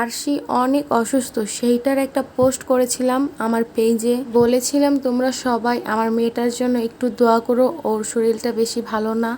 আরশি অনেক অসুস্থ। সেইটার একটা পোস্ট করেছিলাম আমার পেজে। বলেছিলাম, তোমরা সবাই আমার মেয়েটার জন্য একটু দোয়া করো, ওর শরীরটা বেশি ভালো না।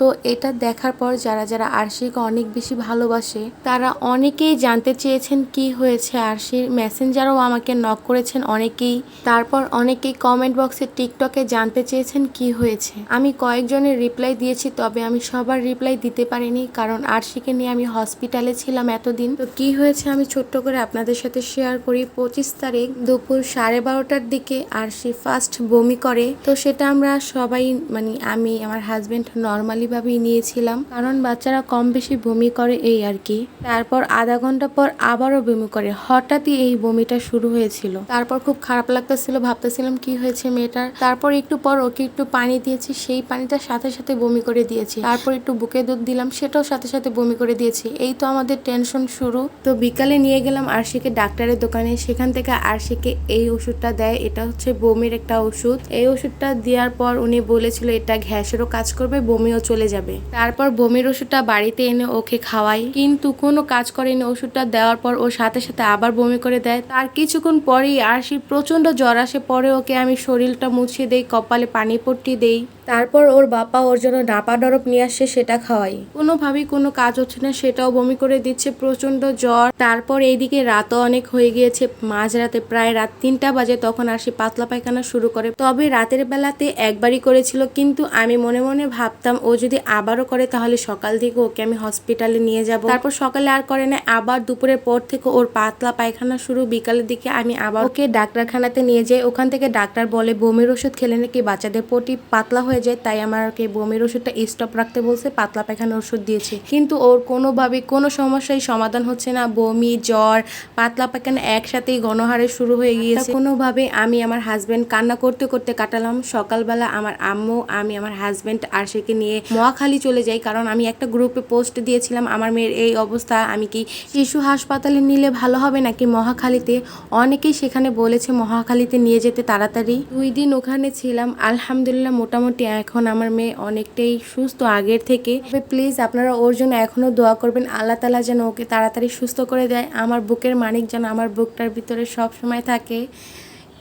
তো এটা দেখার পর যারা যারা আরশিকে অনেক বেশি ভালোবাসে, তারা অনেকেই জানতে চেয়েছেন কি হয়েছে আরশির। মেসেঞ্জারও আমাকে নক করেছেন অনেকেই। তারপর অনেকেই কমেন্ট বক্সে টিকটকে জানতে চেয়েছেন কি হয়েছে। আমি কয়েকজনের রিপ্লাই দিয়েছি, তবে আমি সবার রিপ্লাই দিতে পারিনি, কারণ আরশিকে নিয়ে আমি হসপিটালে ছিলাম এতদিন। তো কি হয়েছে আমি ছোট্ট করে আপনাদের সাথে শেয়ার করি। পঁচিশ তারিখ দুপুর সাড়ে বারোটার দিকে আরশি ফার্স্ট বমি করে। তো সেটা আমরা সবাই মানে আমি, আমার হাজবেন্ড নর্মালি ভাবেই নিয়েছিলাম। কারণ বাচ্চারা কম বেশি বমি করে এই আর কি। তারপর আধা ঘণ্টা পর আবারও বমি করে। হঠাৎই এই বমিটা শুরু হয়েছিল। তারপর খুব খারাপ লাগতেছিল, ভাবতেছিলাম কি হয়েছে মেয়েটার। তারপর একটু পর ওকে একটু পানি দিয়েছি। সেই পানিটার সাথে সাথে বমি করে দিয়েছি। তারপর একটু বুকে দুধ দিলাম, সেটাও সাথে সাথে বমি করে দিয়েছি। এই তো আমাদের টেনশন শুরু। তো বিকালে নিয়ে গেলাম আরশিকে ডাক্তারের দোকানে। সেখান থেকে আরশিকে এই ওষুধটা দেয়। এটা হচ্ছে বমির একটা ওষুধ। এই ওষুধটা দেওয়ার পর উনি বলেছিল, এটা ঘ্যাসেরও কাজ করবে, বমিও চলে যাবে। তারপর বমির ওষুধটা বাড়িতে এনে ওকে খাওয়াই। কিন্তু কোনো কাজ করেনি ওষুধটা দেওয়ার পর ও সাথে সাথে আবার বমি করে দেয়। তার কিছুক্ষণ পরেই আরশির প্রচণ্ড জ্বর আসে। পরে ওকে আমি শরীরটা মুছিয়ে দেই, কপালে পানি পট্টি দেই। তারপর ওর বাবা ওর জন্য ডাপা ডরপ নিয়ে আসে, সেটা খাওয়াই। কোনোভাবেই কোনো কাজ হচ্ছে না, সেটাও বমি করে দিচ্ছে প্রচণ্ড জ্বর। তারপর এইদিকে রাতও অনেক হয়ে গিয়েছে। মাঝরাতে প্রায় রাত তিনটা বাজে তখন আসি পাতলা পায়খানা শুরু করে। তবে রাতের বেলাতে একবারই করেছিল, কিন্তু আমি মনে মনে ভাবতাম ও যদি আবারও করে, তাহলে সকাল থেকে ওকে আমি হসপিটালে নিয়ে যাব। তারপর সকালে আর করে না, আবার দুপুরের পর থেকে ওর পাতলা পায়খানা শুরু। বিকালের দিকে আমি আবার ওকে ডাক্তারখানাতে নিয়ে যাই। ওখান থেকে ডাক্তার বলে, বমির ওষুধ খেলে নাকি বাচ্চাদের পটি পাতলা হয়ে যায়? তাই আমাকে বমির ওষুধটা স্টপ রাখতে বলছে, পাতলা পায়খানা ওষুধ দিয়েছে। কিন্তু ওর কোনোভাবে কোনো সমস্যাই সমাধান হচ্ছে না। বমি, জ্বর, পাতলা পায়খানা একসাথেই গণহারে শুরু হয়ে গিয়েছে। কোনোভাবে আমি আমার হাজব্যান্ড কান্না করতে করতে কাটালাম। সকালবেলা আমার আম্মু, আমি, আমার হাজব্যান্ড আর সেকে নিয়ে মহাখালী চলে যাই, কারণ আমি একটা গ্রুপে পোস্ট দিয়েছিলাম, আমার মেয়ের এই অবস্থা, আমি কি শিশু হাসপাতালে নিলে ভালো হবে নাকি মহাখালীতে? অনেকেই সেখানে বলেছে মহাখালীতে নিয়ে যেতে তাড়াতাড়ি। দুই দিন ওখানে ছিলাম, আলহামদুলিল্লাহ মোটামুটি এখন আমার মেয়ে অনেকটাই সুস্থ আগের থেকে। তবে প্লিজ আপনারা ওর জন্য এখনও দোয়া করবেন, আল্লাহ তালা যেন ওকে তাড়াতাড়ি সুস্থ করে দেয়। আমার বুকের মানিক যেন আমার বুকটার ভিতরে সব সময় থাকে।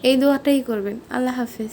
এই দোয়াটাই করবেন। আল্লাহ হাফিজ।